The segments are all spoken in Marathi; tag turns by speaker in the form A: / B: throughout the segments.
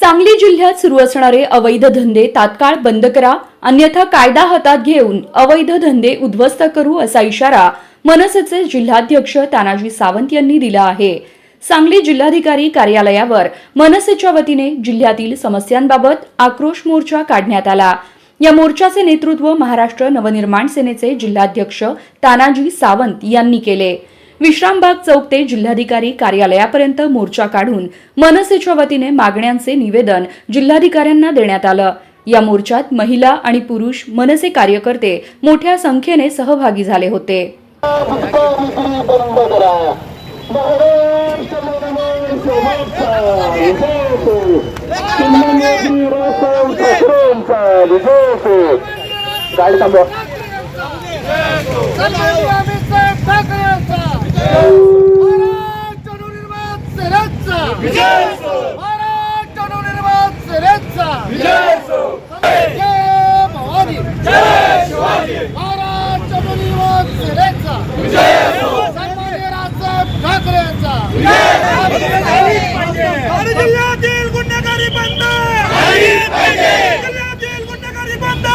A: सांगली जिल्ह्यात सुरू असणारे अवैध धंदे तात्काळ बंद करा अन्यथा कायदा हातात घेऊन अवैध धंदे उद्ध्वस्त करू असा इशारा मनसेचे जिल्हाध्यक्ष तानाजी सावंत यांनी दिला आहे. सांगली जिल्हाधिकारी कार्यालयावर मनसेच्या वतीने जिल्ह्यातील समस्यांबाबत आक्रोश मोर्चा काढण्यात आला. या मोर्चाचे नेतृत्व महाराष्ट्र नवनिर्माण सेनेचे जिल्हाध्यक्ष तानाजी सावंत यांनी केले. विश्रामबाग चौक ते जिल्हाधिकारी कार्यालयापर्यंत मोर्चा काढून मनसेच्या वतीने मागण्यांचे निवेदन जिल्हाधिकाऱ्यांना देण्यात आलं. या मोर्चात महिला आणि पुरुष मनसे कार्यकर्ते मोठ्या संख्येने सहभागी झाले होते.
B: फुटका विक्री बंद करा महाराष्ट्र नवनिर्माण सेनेचा विजय असो शिवनेरी रावसाहेब ठाकरेंचा विजय असो गाडी थांबवा
C: सन्माननीय अमितसाहेब ठाकरेंचा महाराष्ट्र नवनिर्माण सेनेचा महाराष्ट्र नवनिर्माण सेनेचा जय भवानी महाराष्ट्र नवनिर्माण सेनेचा सन्माननीय राजसाहेब ठाकरेंचा
D: आणि जिल्ह्यातील गुन्हेगारी बंद जिल्ह्यातील गुन्हेगारी बंद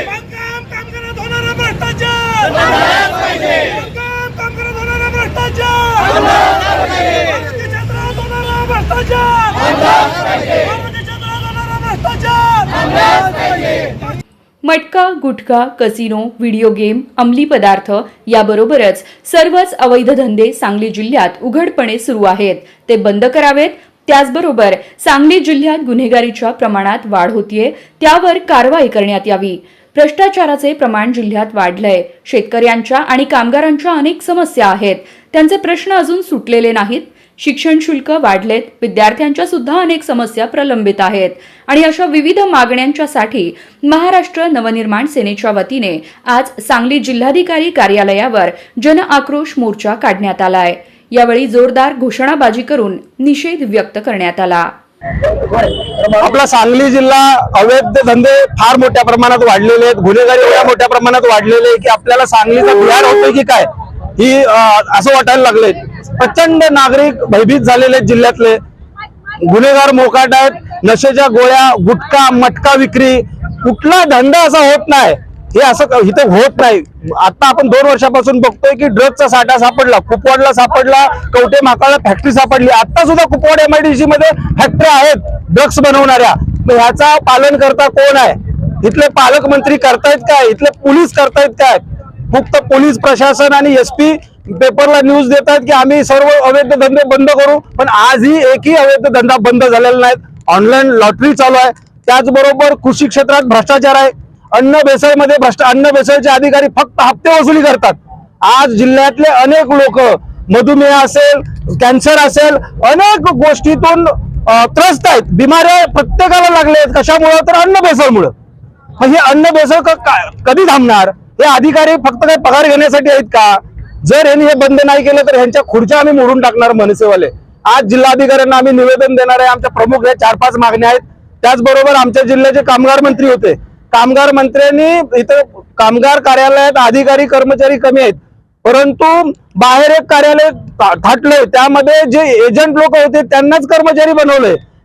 D: बांधकाम कामगारात होणारा भ्रष्टाचार बांधकाम कामगारात होणारा भ्रष्टाचार आरोग्य क्षेत्रात होणारा भ्रष्टाचार आरोग्य क्षेत्रात होणारा भ्रष्टाचार
A: मटका गुटखा कसिनो व्हिडिओ गेम अंमली पदार्थ याबरोबरच सर्वच अवैध धंदे सांगली जिल्ह्यात उघडपणे सुरू आहेत. ते बंद करावेत. त्याचबरोबर सांगली जिल्ह्यात गुन्हेगारीच्या प्रमाणात वाढ होतीये. त्यावर कारवाई करण्यात यावी. भ्रष्टाचाराचे प्रमाण जिल्ह्यात वाढलंय. शेतकऱ्यांच्या आणि कामगारांच्या अनेक समस्या आहेत. त्यांचे प्रश्न अजून सुटलेले नाहीत. शिक्षण शुल्क वाढलेत. विद्यार्थ्यांच्या सुद्धा अनेक समस्या प्रलंबित आहेत. आणि अशा विविध मागण्यांच्यासाठी महाराष्ट्र नवनिर्माण सेनेच्या वतीने आज सांगली जिल्हाधिकारी कार्यालयावर जन आक्रोश मोर्चा काढण्यात आलाय. यावेळी जोरदार घोषणाबाजी करून निषेध व्यक्त करण्यात आला.
E: आपला सांगली जिल्हा अवैध धंदे फार मोठ्या प्रमाणात वाढलेले आहेत. गुन्हेगारी एवढ्या मोठ्या प्रमाणात वाढलेले आहे की आपल्याला सांगलीचा बिहार होतोय की काय? ही असं वाटायला लागले प्रचंड नागरिक भयभीत झालेले आहेत जिल्ह्यातले. गुन्हेगार मोकाट आहेत. नशेच्या गोळ्या गुटखा मटका विक्री. कुठला धंदा असा होत नाही. हे असं इथं होत नाही. आता आपण दोन वर्षापासून बघतोय की ड्रगचा साठा सापडला कुपवाडला सापडला कवटे माकाळला फॅक्टरी सापडली. आता सुद्धा कुपवाड एमआयडीसी मध्ये फॅक्टरी आहेत ड्रग्स बनवणाऱ्या. मग ह्याचा पालन करता कोण आहे? इथले पालकमंत्री करतायत काय? इथले पोलीस करतायत काय? फक्त पोलीस प्रशासन आणि एस पी पेपरला न्यूज देतात की आम्ही सर्व अवैध धंदे बंद करू पण आजही एकही अवैध धंदा बंद झालेला नाहीत. ऑनलाईन लॉटरी चालू आहे. त्याचबरोबर कृषी क्षेत्रात भ्रष्टाचार आहे. अन्न भेसळमध्ये भ्रष्ट अन्न भेसळचे अधिकारी फक्त हप्ते वसुली करतात. आज जिल्ह्यातले अनेक लोक मधुमेह असेल कॅन्सर असेल अनेक गोष्टीतून त्रस्त आहेत. बिमाऱ्या प्रत्येकाला लागल्या आहेत. कशामुळं? तर अन्न भेसळमुळं. मग हे अन्न भेसळ कधी थांबणार? हे अधिकारी फक्त काही पगार घेण्यासाठी आहेत का? जर यांनी हे बंद नाही केलं तर ह्यांच्या खुर्च्या आम्ही मोडून टाकणार मनसेवाले. आज जिल्हाधिकाऱ्यांना आम्ही निवेदन देणार आहे. आमच्या प्रमुख या चार पाच मागण्या आहेत. त्याचबरोबर आमच्या जिल्ह्याचे कामगार मंत्री होते. कामगार मंत्र्यांनी इथं कामगार कार्यालयात अधिकारी कर्मचारी कमी आहेत. परंतु बाहेर एक कार्यालय थाटलंय. त्यामध्ये जे एजंट लोक होते त्यांनाच कर्मचारी बनवले